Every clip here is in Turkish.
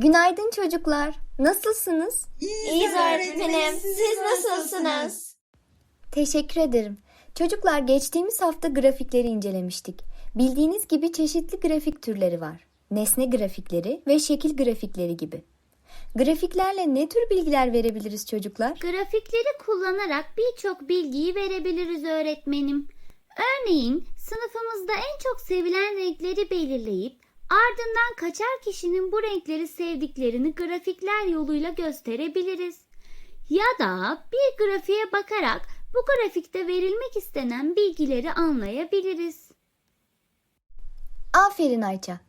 Günaydın çocuklar. Nasılsınız? İyiyiz öğretmenim. Siz nasılsınız? Teşekkür ederim. Çocuklar geçtiğimiz hafta grafikleri incelemiştik. Bildiğiniz gibi çeşitli grafik türleri var. Nesne grafikleri ve şekil grafikleri gibi. Grafiklerle ne tür bilgiler verebiliriz çocuklar? Grafikleri kullanarak birçok bilgiyi verebiliriz öğretmenim. Örneğin sınıfımızda en çok sevilen renkleri belirleyip ardından kaçar kişinin bu renkleri sevdiklerini grafikler yoluyla gösterebiliriz. Ya da bir grafiğe bakarak bu grafikte verilmek istenen bilgileri anlayabiliriz. Aferin Ayça.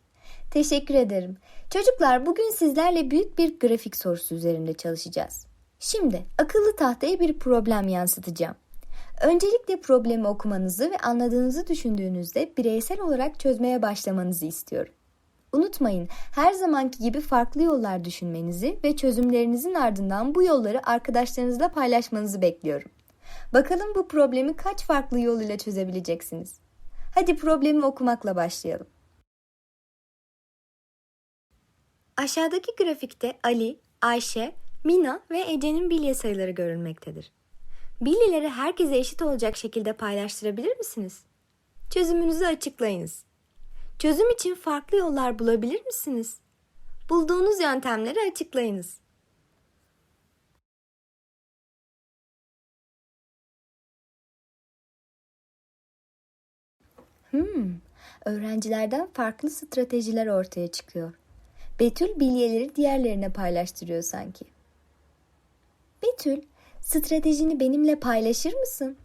Teşekkür ederim. Çocuklar bugün sizlerle büyük bir grafik sorusu üzerinde çalışacağız. Şimdi akıllı tahtaya bir problem yansıtacağım. Öncelikle problemi okumanızı ve anladığınızı düşündüğünüzde bireysel olarak çözmeye başlamanızı istiyorum. Unutmayın, her zamanki gibi farklı yollar düşünmenizi ve çözümlerinizin ardından bu yolları arkadaşlarınızla paylaşmanızı bekliyorum. Bakalım bu problemi kaç farklı yol ile çözebileceksiniz? Hadi problemi okumakla başlayalım. Aşağıdaki grafikte Ali, Ayşe, Mina ve Ece'nin bilye sayıları görülmektedir. Bilyeleri herkese eşit olacak şekilde paylaştırabilir misiniz? Çözümünüzü açıklayınız. Çözüm için farklı yollar bulabilir misiniz? Bulduğunuz yöntemleri açıklayınız. Hmm, öğrencilerden farklı stratejiler ortaya çıkıyor. Betül bilyeleri diğerlerine paylaştırıyor sanki. Betül, stratejini benimle paylaşır mısın?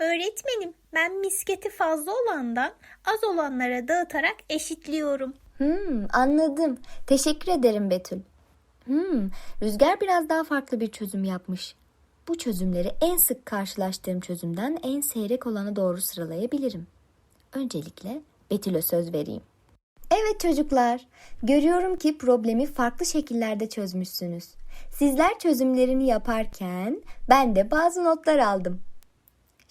Öğretmenim, ben misketi fazla olandan az olanlara dağıtarak eşitliyorum. Hmm, anladım. Teşekkür ederim Betül. Hmm, Rüzgar biraz daha farklı bir çözüm yapmış. Bu çözümleri en sık karşılaştığım çözümden en seyrek olanı doğru sıralayabilirim. Öncelikle Betül'e söz vereyim. Evet çocuklar, görüyorum ki problemi farklı şekillerde çözmüşsünüz. Sizler çözümlerini yaparken ben de bazı notlar aldım.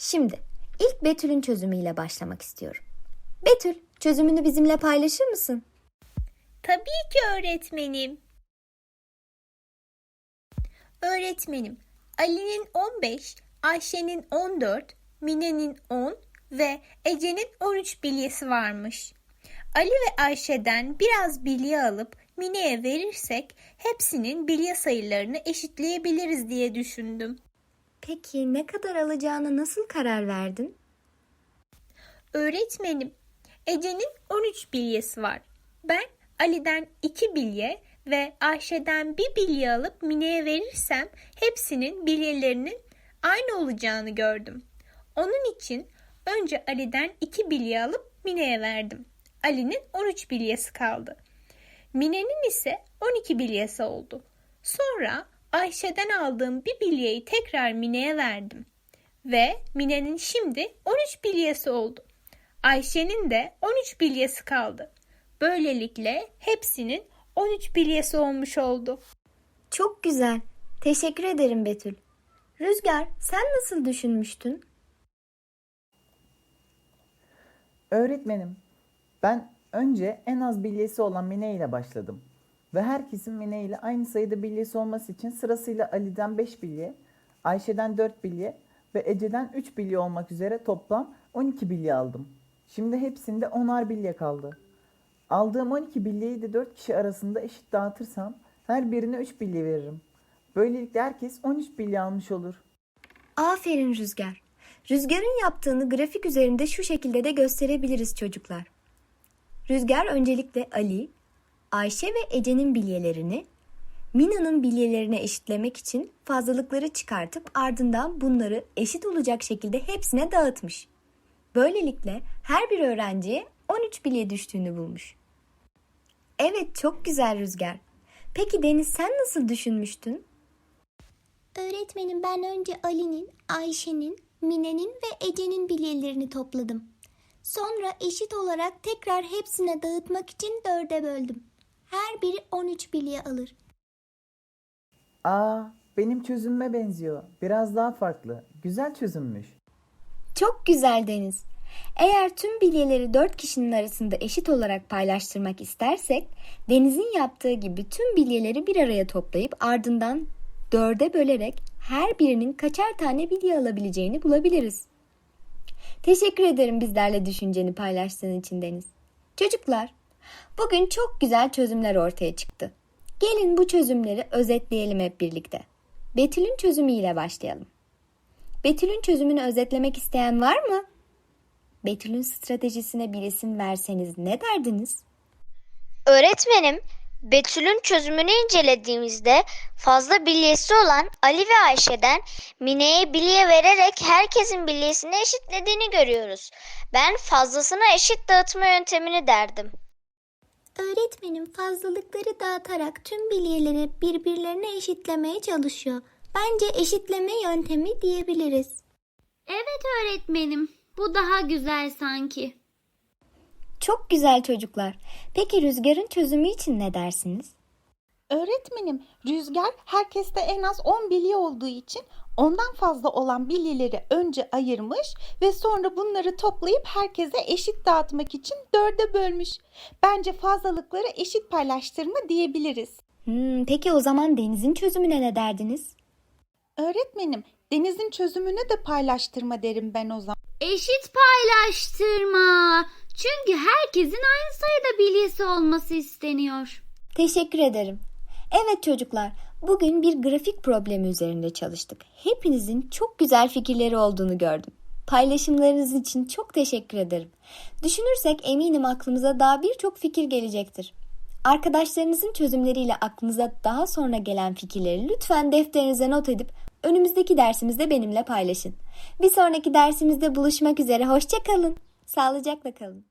Şimdi ilk Betül'ün çözümüyle başlamak istiyorum. Betül, çözümünü bizimle paylaşır mısın? Tabii ki öğretmenim. Öğretmenim, Ali'nin 15, Ayşe'nin 14, Mine'nin 10 ve Ece'nin 13 bilyesi varmış. Ali ve Ayşe'den biraz bilye alıp Mine'ye verirsek hepsinin bilye sayılarını eşitleyebiliriz diye düşündüm. Peki ne kadar alacağına nasıl karar verdin? Öğretmenim, Ece'nin 13 bilyesi var. Ben Ali'den 2 bilye ve Ayşe'den bir bilye alıp Mine'ye verirsem hepsinin bilyelerinin aynı olacağını gördüm. Onun için önce Ali'den 2 bilye alıp Mine'ye verdim. Ali'nin 13 bilyesi kaldı. Mine'nin ise 12 bilyesi oldu. Sonra Ayşe'den aldığım bir bilyeyi tekrar Mine'ye verdim. Ve Mine'nin şimdi 13 bilyesi oldu. Ayşe'nin de 13 bilyesi kaldı. Böylelikle hepsinin 13 bilyesi olmuş oldu. Çok güzel. Teşekkür ederim Betül. Rüzgar, sen nasıl düşünmüştün? Öğretmenim, ben önce en az bilyesi olan Mine ile başladım. Ve herkesin Mine ile aynı sayıda bilyesi olması için sırasıyla Ali'den 5 bilye, Ayşe'den 4 bilye ve Ece'den 3 bilye olmak üzere toplam 12 bilye aldım. Şimdi hepsinde 10'ar bilye kaldı. Aldığım 12 bilyeyi de 4 kişi arasında eşit dağıtırsam her birine 3 bilye veririm. Böylelikle herkes 13 bilye almış olur. Aferin Rüzgar. Rüzgar'ın yaptığını grafik üzerinde şu şekilde de gösterebiliriz çocuklar. Rüzgar öncelikle Ali, Ayşe ve Ece'nin bilyelerini Mina'nın bilyelerine eşitlemek için fazlalıkları çıkartıp ardından bunları eşit olacak şekilde hepsine dağıtmış. Böylelikle her bir öğrenciye 13 bilye düştüğünü bulmuş. Evet çok güzel Rüzgar. Peki Deniz sen nasıl düşünmüştün? Öğretmenim ben önce Ali'nin, Ayşe'nin, Mine'nin ve Ece'nin bilyelerini topladım. Sonra eşit olarak tekrar hepsine dağıtmak için dörde böldüm. Her biri 13 bilye alır. Aa, benim çözümüme benziyor. Biraz daha farklı. Güzel çözümmüş. Çok güzel Deniz. Eğer tüm bilyeleri 4 kişinin arasında eşit olarak paylaştırmak istersek, Deniz'in yaptığı gibi tüm bilyeleri bir araya toplayıp ardından dörde bölerek her birinin kaçar tane bilye alabileceğini bulabiliriz. Teşekkür ederim bizlerle düşünceni paylaştığın için Deniz. Çocuklar, bugün çok güzel çözümler ortaya çıktı. Gelin bu çözümleri özetleyelim hep birlikte. Betül'ün çözümüyle başlayalım. Betül'ün çözümünü özetlemek isteyen var mı? Betül'ün stratejisine bir isim verseniz ne derdiniz? Öğretmenim, Betül'ün çözümünü incelediğimizde fazla bilyesi olan Ali ve Ayşe'den Mine'ye bilye vererek herkesin bilyesini eşitlediğini görüyoruz. Ben fazlasına eşit dağıtma yöntemini derdim. Öğretmenim fazlalıkları dağıtarak tüm bilyeleri birbirlerine eşitlemeye çalışıyor. Bence eşitleme yöntemi diyebiliriz. Evet öğretmenim. Bu daha güzel sanki. Çok güzel çocuklar. Peki Rüzgar'ın çözümü için ne dersiniz? Öğretmenim, Rüzgar herkeste en az 10 bilye olduğu için ondan fazla olan bilyeleri önce ayırmış ve sonra bunları toplayıp herkese eşit dağıtmak için dörde bölmüş. Bence fazlalıkları eşit paylaştırma diyebiliriz. Hmm, peki o zaman Deniz'in çözümüne ne derdiniz? Öğretmenim, Deniz'in çözümünü de paylaştırma derim ben o zaman. Eşit paylaştırma. Çünkü herkesin aynı sayıda bilyesi olması isteniyor. Teşekkür ederim. Evet çocuklar, bugün bir grafik problemi üzerinde çalıştık. Hepinizin çok güzel fikirleri olduğunu gördüm. Paylaşımlarınız için çok teşekkür ederim. Düşünürsek eminim aklımıza daha birçok fikir gelecektir. Arkadaşlarınızın çözümleriyle aklınıza daha sonra gelen fikirleri lütfen defterinize not edip önümüzdeki dersimizde benimle paylaşın. Bir sonraki dersimizde buluşmak üzere. Hoşçakalın. Sağlıcakla kalın.